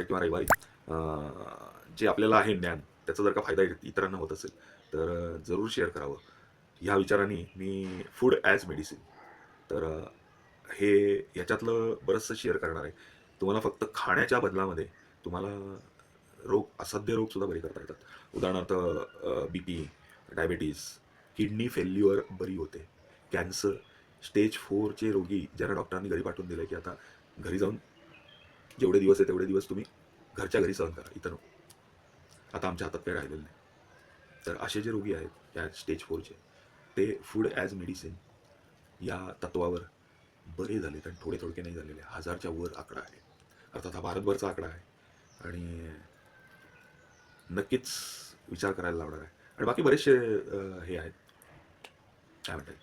आठवड्यात किंवा रविवारी जे आपल्याला आहे ज्ञान त्याचा जर का फायदा इतरांना होत असेल तर जरूर शेअर करावं. ह्या विचाराने मी फूड ॲज मेडिसिन तर हे याच्यातलं बरंचसं शेअर करणार आहे. तुम्हाला फक्त खाण्याच्या बदलामध्ये तुम्हाला रोग असाध्य रोगसुद्धा बरे करता येतात. उदाहरणार्थ B P diabetes kidney failure बरी होते. कॅन्सर स्टेज फोरचे रोगी ज्यांना डॉक्टरांनी घरी पाठवून दिले की आता घरी जाऊन जेवढे दिवस आहे तेवढे दिवस तुम्ही घरच्या घरी सहन करा इथं नको. आता आमच्या हातात काही राहिलेलं नाही. तर असे जे रोगी आहेत या स्टेज फोरचे ते फूड ॲज मेडिसिन या तत्वावर बरे झालेत आणि थोडे थोडके नाही झालेले. हजारच्या वर आकडा आहे. अर्थात हा भारतभरचा आकडा आहे. आणि नक्कीच विचार करायला लावणार आहे. आणि बाकी बरेचसे हे आहेत. काय म्हणतात?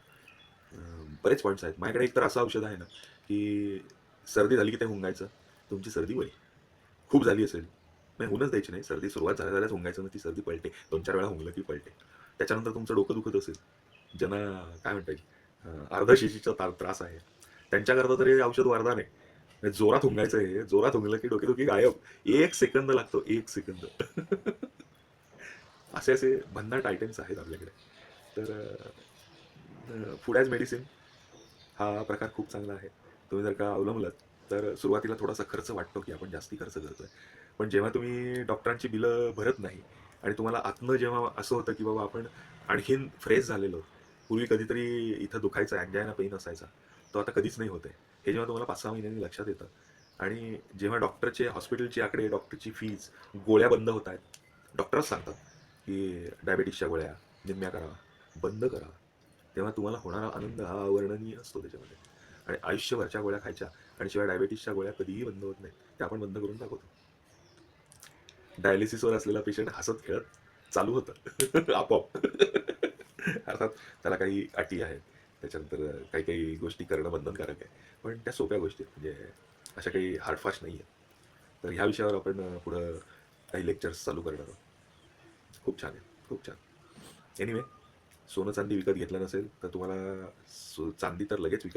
बरेच पॉईंट्स आहेत. माझ्याकडे एक तर असं औषध आहे ना की सर्दी झाली की ते हुंगायचं. तुमची सर्दी बरी खूप झाली असेल. नाही होऊनच द्यायची नाही. सर्दी सुरुवात झाल्या झाल्याच हुंगायचं ना ती सर्दी पळते दोन चार वेळा हुंगलं की पळते त्याच्यानंतर तुमचं डोकं दुखत असेल. ज्यांना काय म्हणता येईल अं, अर्धशिशीचा ता- त्रास आहे. त्यांच्याकरता तरी औषध वरदान आहे. जोरात हुंगायचं हे जोरात हुंगलं की डोकेदुखी गायब. एक सेकंद लागतो. एक सेकंद. असे असे भन्नाट आयटम्स आहेत आपल्याकडे. तर फूड ॲज मेडिसिन हा प्रकार खूप चांगला आहे. तुम्ही जर का अवलंबलात तर सुरुवातीला थोडासा खर्च वाटतो की आपण जास्ती खर्च करतोय. पण जेव्हा तुम्ही डॉक्टरांची बिलं भरत नाही आणि तुम्हाला आतनं जेव्हा असं होतं की बाबा आपण आणखीन फ्रेश झालेलो पूर्वी कधीतरी इथं दुखायचा अँजायना पेन असायचा तो आता कधीच नाही होते हे जेव्हा तुम्हाला पाच सहा महिन्यांनी लक्षात येतं आणि जेव्हा डॉक्टरचे हॉस्पिटलचे आकडे डॉक्टरची फीज गोळ्या बंद होत आहेत डॉक्टरच सांगतात की डायबेटीसच्या गोळ्या निम्म्या करावा बंद करावा. तेव्हा तुम्हाला होणारा आनंद हा अवर्णनीय असतो त्याच्यामध्ये. आणि आयुष्यभरच्या गोळ्या खायच्या आणि शिवाय डायबेटीसच्या गोळ्या कधीही बंद होत नाहीत. त्या आपण बंद करून दाखवतो डायलिसिसवर असलेला पेशंट हसत खेळत चालू होतं. आपोआप. अर्थात त्याला काही अटी आहेत. त्याच्यानंतर काही काही गोष्टी करणं बंधनकारक आहे. पण त्या सोप्या गोष्टी आहेत. म्हणजे अशा काही हार्डफास्ट नाही आहेत तर ह्या विषयावर आपण पुढं काही लेक्चर्स चालू करणार आहोत. खूप छान आहे. खूप छान. एनिवे सोनं चांदी विकत घेतलं नसेल तर तुम्हाला सो चांदी तर लगेच विकत